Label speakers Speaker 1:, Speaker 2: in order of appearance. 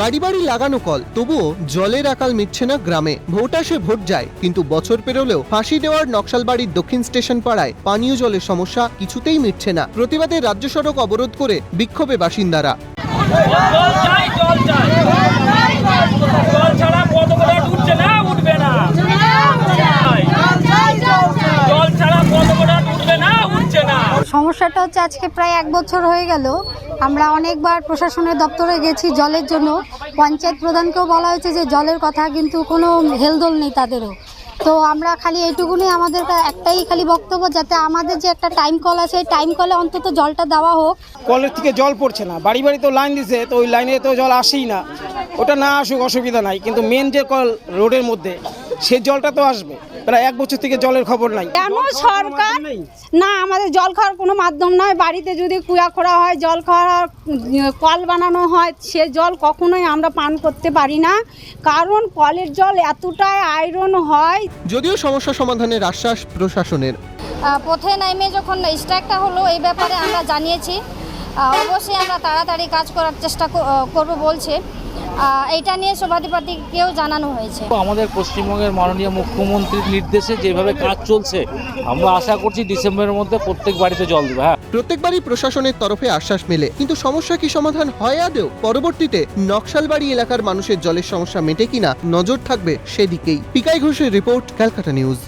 Speaker 1: বাড়ি বাড়ি লাগানো কল, তবুও জলের আকাল মিটছে না গ্রামে। ভোট আসে, ভোট যায়, কিন্তু বছর পেরোলেও ফাঁসি দেওয়ার নকশালবাড়ির দক্ষিণ স্টেশন পাড়ায় পানীয় জলের সমস্যা কিছুতেই মিটছে না। প্রতিবাদে রাজ্য সড়ক অবরোধ করে বিক্ষোভে বাসিন্দারা
Speaker 2: জল চাই জল চাই জল ছাড়া পদকটা উঠছে না উঠবে না জল ছাড়া পদকটা উঠবে না উঠছে না
Speaker 3: সমস্যাটা হচ্ছে আজকে প্রায় এক বছর হয়ে গেল। আমরা অনেকবার প্রশাসনের দপ্তরে গেছি জলের জন্য। পঞ্চায়েত প্রধানকেও বলা হয়েছে যে জলের কথা কিন্তু কোনো হেলদোল নেই তাদেরও। তো আমরা খালি এইটুকুনি আমাদের একটাই খালি বক্তব্য যাতে আমাদের যে একটা টাইম কল আছে, এই টাইম কলে অন্তত জলটা দেওয়া হোক।
Speaker 4: কলের থেকে জল পড়ছে না। বাড়ি বাড়ি তো লাইন দিছে, তো ওই লাইনে তো জল আসেই না। ওটা না আসুক, অসুবিধা নাই। কিন্তু মেন যে কল রোডের মধ্যে সে জলটা তো আসবে। প্রায় এক বছর থেকে জলের খবর নাই।
Speaker 5: কেন সরকার? না আমাদের জল খাওয়ার কোনো মাধ্যম নয়। বাড়িতে যদি কুয়া খোড়া হয় জল খাওয়ার কল বানানো হয় সে জল কখনোই আমরা পান করতে পারি না। কারণ কলের জল এতটাই আয়রন হয়।
Speaker 1: যদিও সমস্যা সমাধানের আশ্বাস প্রশাসনের।
Speaker 3: পথে নাইমে যখন স্ট্রাইকটা হলো এই ব্যাপারে আমরা জানিয়েছি। অবশ্যই আমরা তাড়াতাড়ি কাজ করার চেষ্টা করব বলছে। এটা নিয়ে সভাধিপতিকেও জানানো হয়েছে।
Speaker 6: আমাদের পশ্চিমবঙ্গের মাননীয় মুখ্যমন্ত্রীর নির্দেশে যেভাবে কাজ চলছে আমরা আশা করছি ডিসেম্বরের মধ্যে প্রত্যেক বাড়িতে জল দেবে হ্যাঁ।
Speaker 1: প্রত্যেকবারই প্রশাসনের তরফে আশ্বাস মেলে কিন্তু সমস্যা কি সমাধান হয় আদেও পরবর্তীতে নকশালবাড়ি এলাকার মানুষের জলের সমস্যা মেটে কিনা নজর থাকবে সেদিকেই। পিকাই ঘোষের রিপোর্ট ক্যালকাটা নিউজ।